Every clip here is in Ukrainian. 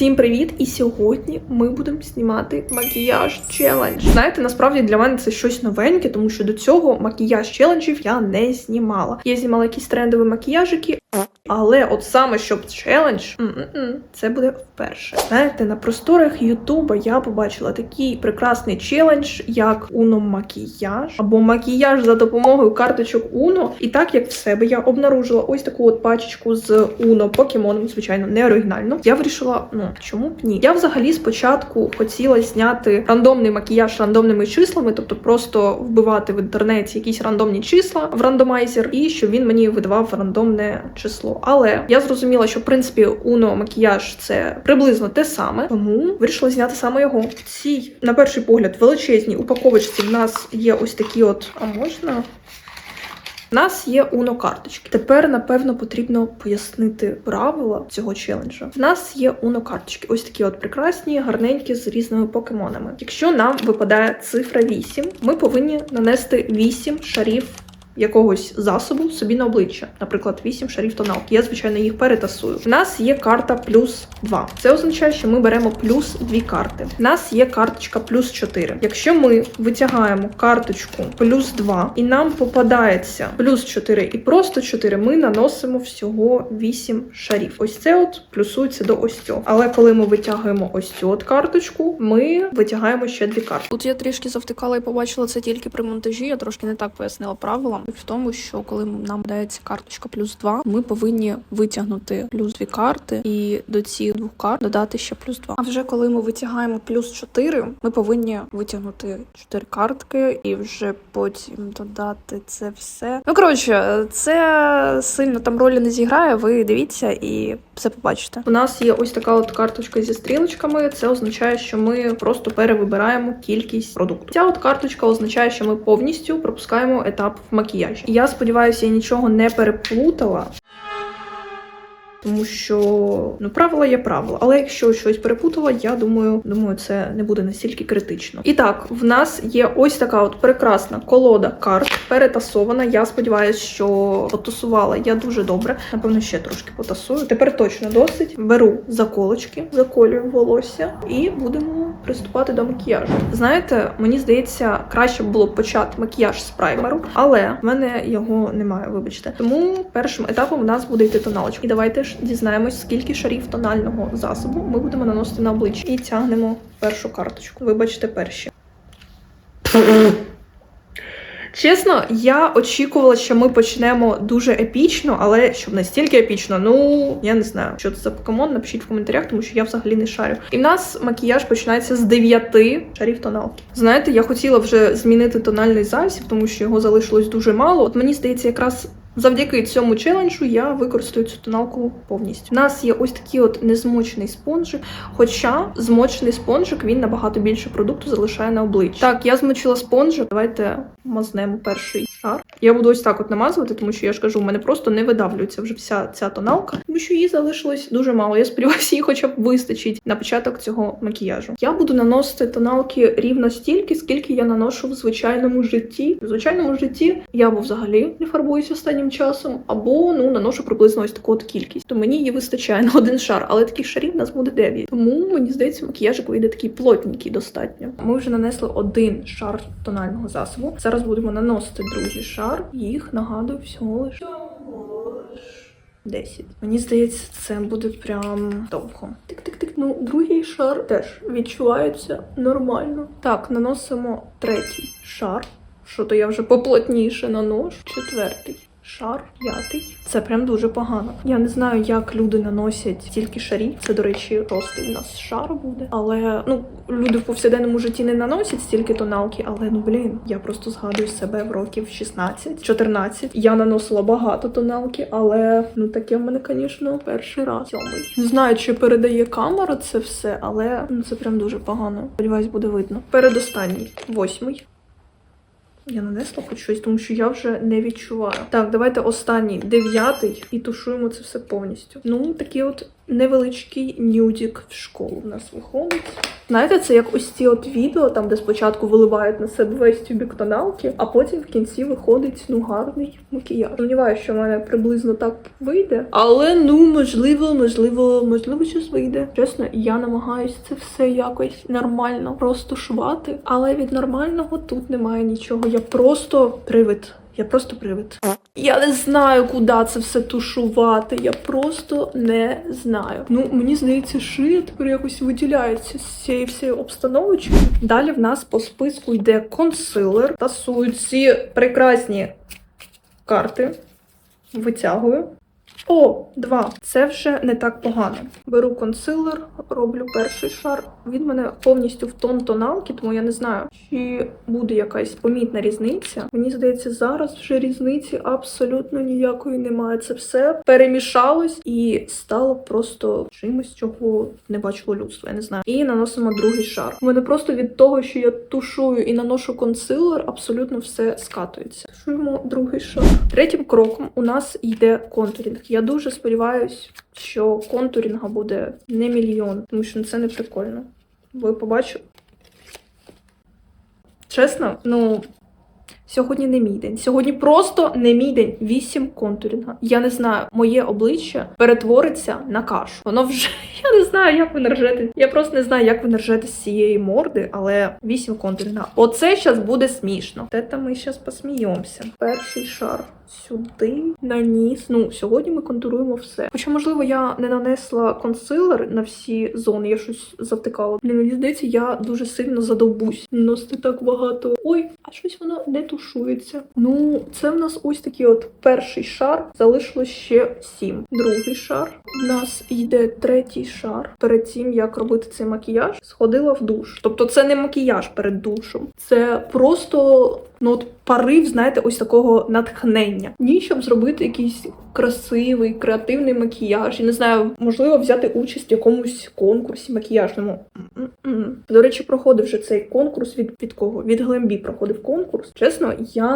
Всім привіт! І сьогодні ми будемо знімати макіяж челендж. Знаєте, насправді для мене це щось новеньке, тому що до цього макіяж челенджів я не знімала. Я знімала якісь трендові макіяжики, але от саме щоб челендж, м-м-м, це буде вперше. Знаєте, на просторах Ютуба я побачила такий прекрасний челендж, як Uno макіяж або макіяж за допомогою карточок Uno. І так як в себе я обнаружила ось таку от пачечку з Uno покемоном, звичайно, не оригінально. Я вирішила, ну чому б ні? Я взагалі спочатку хотіла зняти рандомний макіяж рандомними числами, тобто просто вбивати в інтернеті якісь рандомні числа в рандомайзер, і щоб він мені видавав рандомне число. Але я зрозуміла, що в принципі Uno макіяж це приблизно те саме, тому вирішила зняти саме його. В цій, на перший погляд, величезній упаковочці в нас є ось такі от, а можна. У нас є Uno карточки. Тепер, напевно, потрібно пояснити правила цього челенджа. В нас є Uno карточки, ось такі от прекрасні, гарненькі з різними покемонами. Якщо нам випадає цифра 8, ми повинні нанести 8 шарів. Якогось засобу собі на обличчя, наприклад, 8 шарів тоналки. Я, звичайно, їх перетасую. У нас є карта плюс 2. Це означає, що ми беремо плюс 2 карти. У нас є карточка плюс 4. Якщо ми витягаємо карточку плюс 2 і нам попадається плюс 4 і просто 4, ми наносимо всього 8 шарів. Ось це от плюсується до ось цього. Але коли ми витягуємо ось цю от карточку, ми витягаємо ще дві карти. Тут я трішки завтикала і побачила це тільки при монтажі. Я трошки не так пояснила правила. В тому, що коли нам дається карточка плюс 2, ми повинні витягнути плюс дві карти і до цих двох карт додати ще плюс 2. А вже коли ми витягаємо плюс 4, ми повинні витягнути 4 картки і вже потім додати це все. Ну коротше, це сильно там ролі не зіграє. Ви дивіться і все побачите. У нас є ось така от карточка зі стрілочками. Це означає, що ми просто перевибираємо кількість продукту. Ця от карточка означає, що ми повністю пропускаємо етап в макіяжі. І я сподіваюся, я нічого не переплутала. Тому що ну правила є правила, але якщо щось перепутала, я думаю, думаю, це не буде настільки критично. І так, в нас є ось така от прекрасна колода карт, перетасована. Я сподіваюся, що потасувала я дуже добре. Напевно, ще трошки потасую. Тепер точно досить. Беру заколочки, заколюю волосся і будемо приступати до макіяжу. Знаєте, мені здається, краще було б почати макіяж з праймеру, але в мене його немає, вибачте. Тому першим етапом у нас буде йти тоналочка. І давайте ж дізнаємось, скільки шарів тонального засобу ми будемо наносити на обличчя. І тягнемо першу карточку. Вибачте, перші. Чесно, я очікувала, що ми почнемо дуже епічно, але щоб настільки епічно, ну я не знаю, що це за покемон. Напишіть в коментарях, тому що я взагалі не шарю. І в нас макіяж починається з 9 шарів тоналки. Знаєте, я хотіла вже змінити тональний засіб, тому що його залишилось дуже мало. От мені здається, якраз. Завдяки цьому челенджу я використаю цю тоналку повністю. У нас є ось такий от незмочений спонжик, хоча змочений спонжик він набагато більше продукту залишає на обличчі. Так, я змочила спонжик. Давайте мазнемо перший шар. Я буду ось так от намазувати, тому що я ж кажу, у мене просто не видавлюється вже вся ця тоналка, тому що її залишилось дуже мало. Я сподіваюся, її хоча б вистачить на початок цього макіяжу. Я буду наносити тоналки рівно стільки, скільки я наношу в звичайному житті. В звичайному житті я або взагалі не фарбуюся останнім часом, або ну наношу приблизно ось таку от кількість. То мені її вистачає на один шар, але таких шарів у нас буде 9. Тому мені здається, макіяжик вийде такий плотненький достатньо. Ми вже нанесли один шар тонального засобу. Зараз будемо наносити другий шар. Їх нагадую всього лише 10. Мені здається, це буде прям довго. Тик-тик-тик. Ну, другий шар теж відчувається нормально. Так, наносимо третій шар. Що то я вже поплотніше наношу. Четвертий. Шар, п'ятий. Це прям дуже погано. Я не знаю, як люди наносять стільки шарів. Це, до речі, шостий у нас шар буде. Але ну люди в повсякденному житті не наносять стільки тоналки, але ну блін, я просто згадую себе в років 16-14. Я наносила багато тоналки, але ну таке в мене, звісно, перший раз. Сьомий. Не знаю, чи передає камера це все, але ну це прям дуже погано. Сподіваюсь, буде видно. Передостанній восьмий. Я нанесла хоч щось, тому що я вже не відчуваю. Так, давайте останній дев'ятий і тушуємо це все повністю. Ну, такі от невеличкий нюдік в школу в нас виходить. Знаєте, це як ось ці от відео, там де спочатку виливають на себе весь тюбік тоналки, а потім в кінці виходить ну гарний макіяж. Сумніваюся, що в мене приблизно так вийде. Але ну можливо, можливо, можливо, щось вийде. Чесно, я намагаюсь це все якось нормально розтушувати, але від нормального тут немає нічого. Я просто привид. Я просто привид. Я не знаю, куди це все тушувати. Я просто не знаю. Ну, мені здається, шия тепер якось виділяється з цієї всієї обстановочки. Далі в нас по списку йде консилер. Тасують ці прекрасні карти. Витягую. О, два. Це вже не так погано. Беру консилер, роблю перший шар. Він мене повністю в тон тоналки, тому я не знаю, чи буде якась помітна різниця. Мені здається, зараз вже різниці абсолютно ніякої немає. Це все перемішалось і стало просто чимось, чого не бачило людство. Я не знаю. І наносимо другий шар. У мене просто від того, що я тушую і наношу консилер, абсолютно все скатується. Тушуємо другий шар. Третім кроком у нас йде контурінг. Я дуже сподіваюся, що контурінга буде не мільйон, тому що це не прикольно. Ви побачили? Чесно, ну. Сьогодні не мій день. Сьогодні просто не мій день. Вісім контурінга. Я не знаю, моє обличчя перетвориться на кашу. Воно вже я не знаю, як ви наржете. Я просто не знаю, як ви наржете з цієї морди, але вісім контурінга. Оце зараз буде смішно. Те там ми зараз посміємося. Перший шар сюди наніс. Ну, сьогодні ми контуруємо все. Хоча, можливо, я не нанесла консилер на всі зони, я щось завтикала. Блін, мені здається, я дуже сильно задовбусь. Носити так багато. Ой, а щось воно не тушується. Ну, це в нас ось такий от перший шар. Залишилось ще сім. Другий шар. У нас йде третій шар. Перед тим як робити цей макіяж, сходила в душ. Тобто, це не макіяж перед душем, це просто. Ну, от парив, знаєте, ось такого натхнення. Ні, щоб зробити якийсь красивий, креативний макіяж. Я не знаю, можливо, взяти участь в якомусь конкурсі макіяжному. М-м-м. До речі, проходив вже цей конкурс від, від кого? Від Глембі проходив конкурс. Чесно, я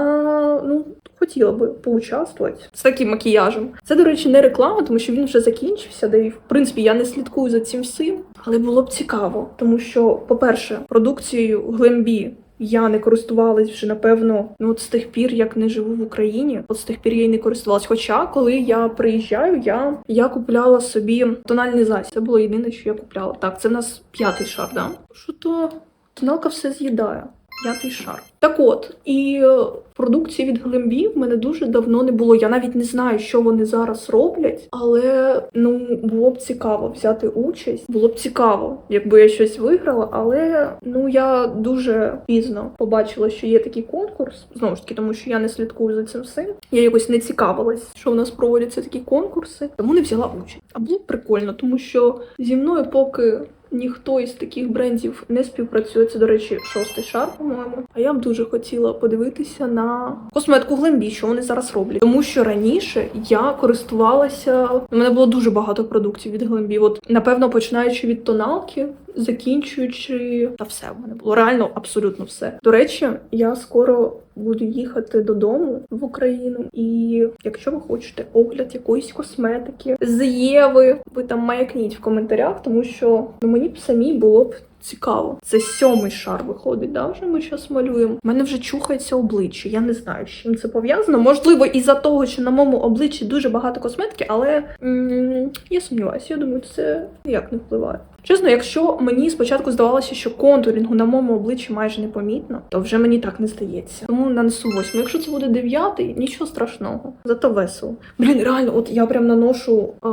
ну хотіла би поучаствувати з таким макіяжем. Це, до речі, не реклама, тому що він вже закінчився. Де і в принципі я не слідкую за цим всім. Але було б цікаво, тому що, по-перше, продукцією Глембі я не користувалась вже напевно ну от з тих пір, як не живу в Україні. От з тих пір я й не користувалась. Хоча, коли я приїжджаю, я, я купляла собі тональний засіб. Це було єдине, що я купляла. Так, це в нас п'ятий шар, да? Що то тоналка все з'їдає. П'ятий шар. Так от, і е, продукції від Глембі в мене дуже давно не було. Я навіть не знаю, що вони зараз роблять, але ну було б цікаво взяти участь. Було б цікаво, якби я щось виграла. Але ну я дуже пізно побачила, що є такий конкурс. Знову ж таки, тому що я не слідкую за цим всім. Я якось не цікавилась, що в нас проводяться такі конкурси, тому не взяла участь. А було б прикольно, тому що зі мною поки. Ніхто із таких брендів не співпрацює. Це, до речі, шостий шар, по-моєму. А я б дуже хотіла подивитися на косметику Глембі, що вони зараз роблять. Тому що раніше я користувалася. У мене було дуже багато продуктів від Глембі. От напевно, починаючи від тоналки, закінчуючи та все в мене було реально абсолютно все. До речі, я скоро буду їхати додому в Україну, і якщо ви хочете огляд якоїсь косметики з Єви, ви там маякніть в коментарях, тому що ну, мені б самі було б. Цікаво, це сьомий шар виходить, да? Вже ми зараз малюємо. У мене вже чухається обличчя. Я не знаю, з чим це пов'язано. Можливо, із-за того, що на моєму обличчі дуже багато косметики, але м- я сумніваюся. Я думаю, це ніяк не впливає. Чесно, якщо мені спочатку здавалося, що контурінгу на моєму обличчі майже непомітно, то вже мені так не здається. Тому нанесу восьмий. Якщо це буде дев'ятий, нічого страшного. Зато весело. Блін, реально, от я прям наношу е,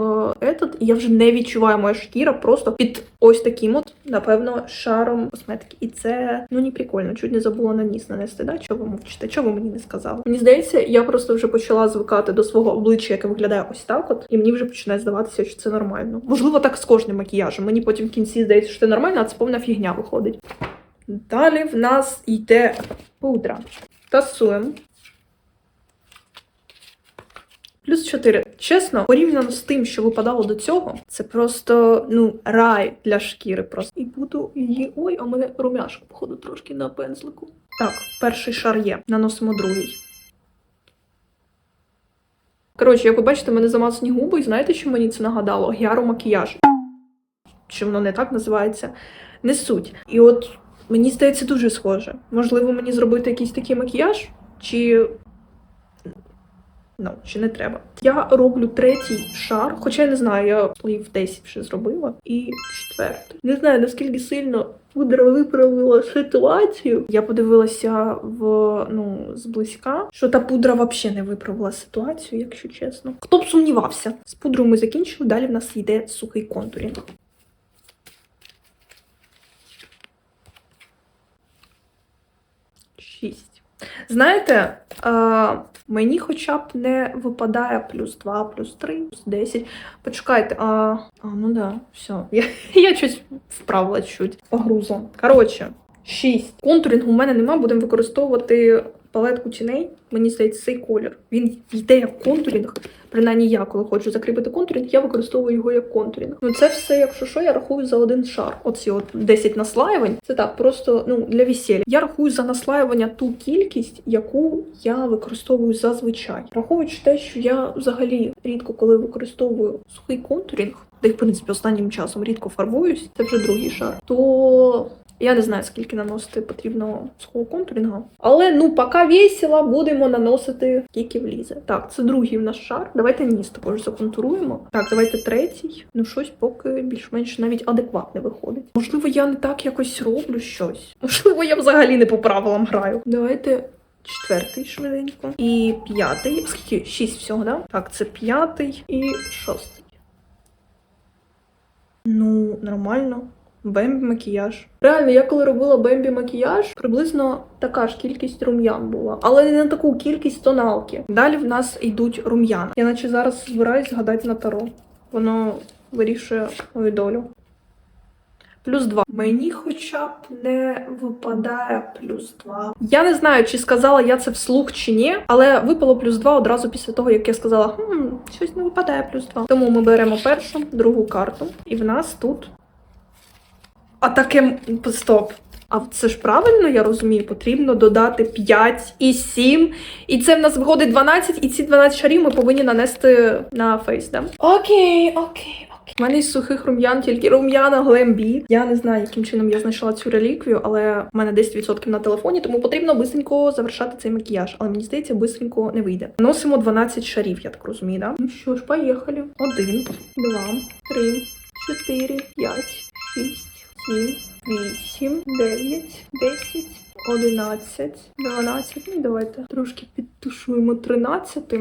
этот, і я вже не відчуваю моя шкіра просто під ось таким от, напевно, шаром косметики. І це ну не прикольно. Чуть не забула на ніс нанести. Да? Чого ви мовчите? Чого ви мені не сказали? Мені здається, я просто вже почала звикати до свого обличчя, яке виглядає ось так. От, і мені вже починає здаватися, що це нормально. Можливо, так з кожним макіяжем. Мені потім в кінці здається, що це нормально, а це повна фігня виходить. Далі в нас йде пудра. Тасуємо. Плюс 4. Чесно, порівняно з тим, що випадало до цього, це просто ну рай для шкіри. Просто і буду її. Ой, а в мене румяшка, походу, трошки на пензлику. Так, перший шар є. Наносимо другий. Коротше, як ви бачите, в мене замазані губи, і знаєте, що мені це нагадало? Гіару макіяж. Чи воно не так називається? Не суть. І от мені здається дуже схоже. Можливо, мені зробити якийсь такий макіяж, чи. Ну, чи не треба. Я роблю третій шар, хоча я не знаю, я слоїв 10 вже зробила. І четвертий. Не знаю, наскільки сильно пудра виправила ситуацію. Я подивилася в ну зблизька, що та пудра взагалі не виправила ситуацію, якщо чесно. Хто б сумнівався? З пудрою ми закінчили. Далі в нас йде сухий контурінг. Шість. Знаєте, е, мені хоча б не випадає плюс 2, плюс 3, плюс 10. Почекайте, а, а ну да, все. Я, я щось вправила чуть. Погруза. Коротше, 6. Контурінгу у мене нема, будемо використовувати палетку тіней. Мені здається, цей колір. Він йде як контурінг. Принаймні я, коли хочу закріпити контурінг, я використовую його як контурінг. Ну це все, якщо що, я рахую за один шар. Оці от 10 наслаювань. Це так, просто ну для весілля. Я рахую за наслаювання ту кількість, яку я використовую зазвичай. Враховуючи те, що я взагалі рідко коли використовую сухий контурінг, де в принципі останнім часом рідко фарбуюсь, це вже другий шар. То я не знаю, скільки наносити потрібно сухого контурінга. Але ну, поки весело, будемо наносити скільки влізе. Так, це другий в наш шар. Давайте ніс також законтуруємо. Так, давайте третій. Ну, щось поки більш-менш навіть адекватне виходить. Можливо, я не так якось роблю щось. Можливо, я взагалі не по правилам граю. Давайте. Четвертий швиденько. І п'ятий. Скільки? Шість всього, да? Так, це п'ятий і шостий. Ну, нормально. Бембі макіяж. Реально, я коли робила Бембі макіяж, приблизно така ж кількість рум'ян була, але не на таку кількість тоналки. Далі в нас йдуть рум'яна. Я наче зараз збираюсь згадати на таро. Воно вирішує мою долю. Плюс 2. Мені хоча б не випадає плюс 2. Я не знаю, чи сказала я це вслух чи ні, але випало плюс 2 одразу після того, як я сказала, хм, щось не випадає плюс 2. Тому ми беремо першу, другу карту, і в нас тут а таке стоп. А це ж правильно, я розумію, потрібно додати 5 і 7. І це в нас виходить 12, і ці 12 шарів ми повинні нанести на фейс, да? Окей, окей, окей. У мене із сухих рум'ян тільки рум'яна Глембі. Я не знаю, яким чином я знайшла цю реліквію, але в мене 10% на телефоні, тому потрібно бистренько завершати цей макіяж. Але мені здається, бистренько не вийде. Носимо 12 шарів, я так розумію, да? Ну що ж, поїхали. Один, два, три, чотири, п'ять, шість. 7, 8, 9, 10, 11, 12. Ну, давайте трошки підтушуємо 13.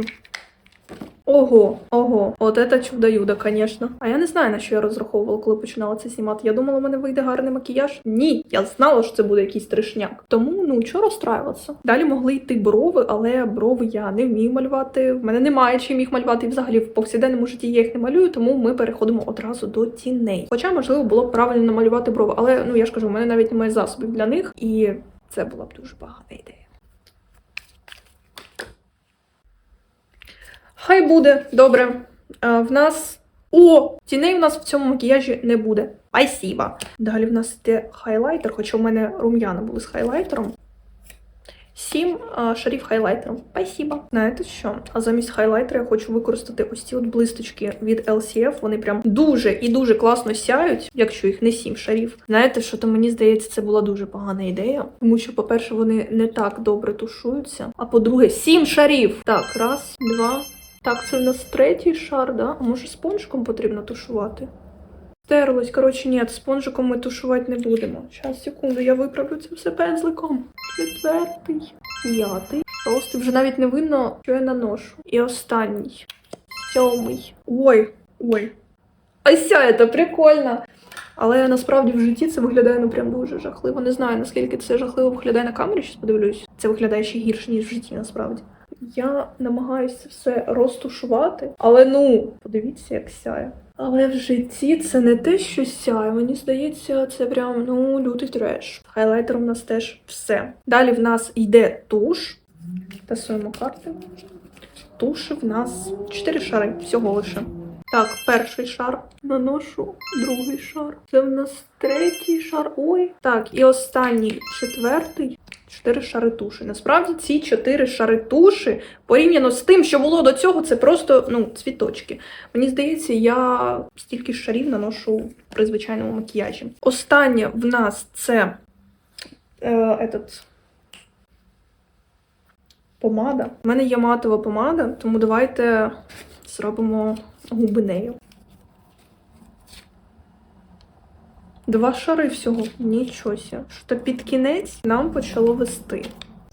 Ого, ого, от це чудо-юдо, звісно. А я не знаю, на що я розраховувала, коли починала це знімати. Я думала, у мене вийде гарний макіяж. Ні, я знала, що це буде якийсь трешняк. Тому ну чого розстраюватися. Далі могли йти брови, але брови я не вмію малювати. В мене немає чим їх малювати. І взагалі в повсякденному житті я їх не малюю, тому ми переходимо одразу до тіней. Хоча, можливо, було б правильно намалювати брови, але ну я ж кажу, у мене навіть немає засобів для них, і це була б дуже погана ідея. Хай буде добре. А, в нас. О! Тіней у нас в цьому макіяжі не буде. Спасибо. Далі в нас йде хайлайтер, хоча у мене рум'яна були з хайлайтером. Сім а, шарів хайлайтером. Спасибо. Знаєте що? А замість хайлайтера я хочу використати ось ці от блисточки від LCF. Вони прям дуже і дуже класно сяють, якщо їх не сім шарів. Знаєте, що то мені здається, це була дуже погана ідея. Тому що, по-перше, вони не так добре тушуються. А по-друге, сім шарів. Так, раз, два. Так, це в нас третій шар, да? А може спонжиком потрібно тушувати? Стерлось, коротше, ні, спонжиком ми тушувати не будемо. Зараз, секунду, я виправлю це все пензликом. Четвертий, п'ятий, шостий. Вже навіть не видно, що я наношу. І останній. Сьомий. Ой, ой. Ось це прикольно. Але насправді в житті це виглядає ну прям дуже жахливо. Не знаю, наскільки це жахливо виглядає на камері, щас подивлюсь. Це виглядає ще гірше, ніж в житті, насправді. Я намагаюся все розтушувати, але ну, подивіться, як сяє. Але в житті це не те, що сяє. Мені здається, це прям ну лютий треш. Хайлайтером у нас теж все. Далі в нас йде туш. Тасуємо карти. Туші в нас 4 шари всього лише. Так, перший шар наношу, другий шар. Це в нас третій шар. Ой. Так, і останній четвертий. Чотири шари туші. Насправді ці чотири шари туші порівняно з тим, що було до цього, це просто ну, цвіточки. Мені здається, я стільки шарів наношу при звичайному макіяжі. Останнє в нас це е, этот, помада. У мене є матова помада, тому давайте зробимо губи нею. Два шари всього. Нічого ся. Що під кінець нам почало вести.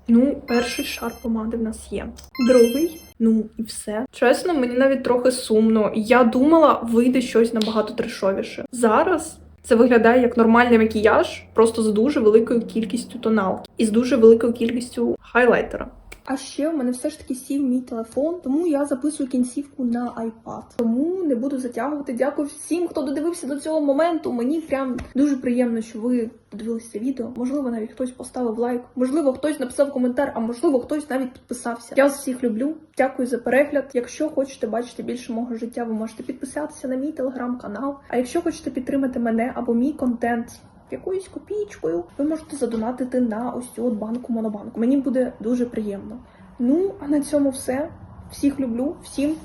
Ну, перший шар помади в нас є. Другий. Ну і все. Чесно, мені навіть трохи сумно. Я думала, вийде щось набагато трешовіше. Зараз це виглядає як нормальний макіяж, просто з дуже великою кількістю тоналки і з дуже великою кількістю хайлайтера. А ще в мене все ж таки сів мій телефон, тому я записую кінцівку на iPad. Тому не буду затягувати. Дякую всім, хто додивився до цього моменту. Мені прям дуже приємно, що ви додивилися це відео. Можливо, навіть хтось поставив лайк, можливо, хтось написав коментар, а можливо, хтось навіть підписався. Я вас всіх люблю. Дякую за перегляд. Якщо хочете бачити більше мого життя, ви можете підписатися на мій телеграм-канал. А якщо хочете підтримати мене або мій контент. Якоюсь копійкою ви можете задонатити на ось цю от банку Монобанку. Мені буде дуже приємно. Ну а на цьому все. Всіх люблю, всім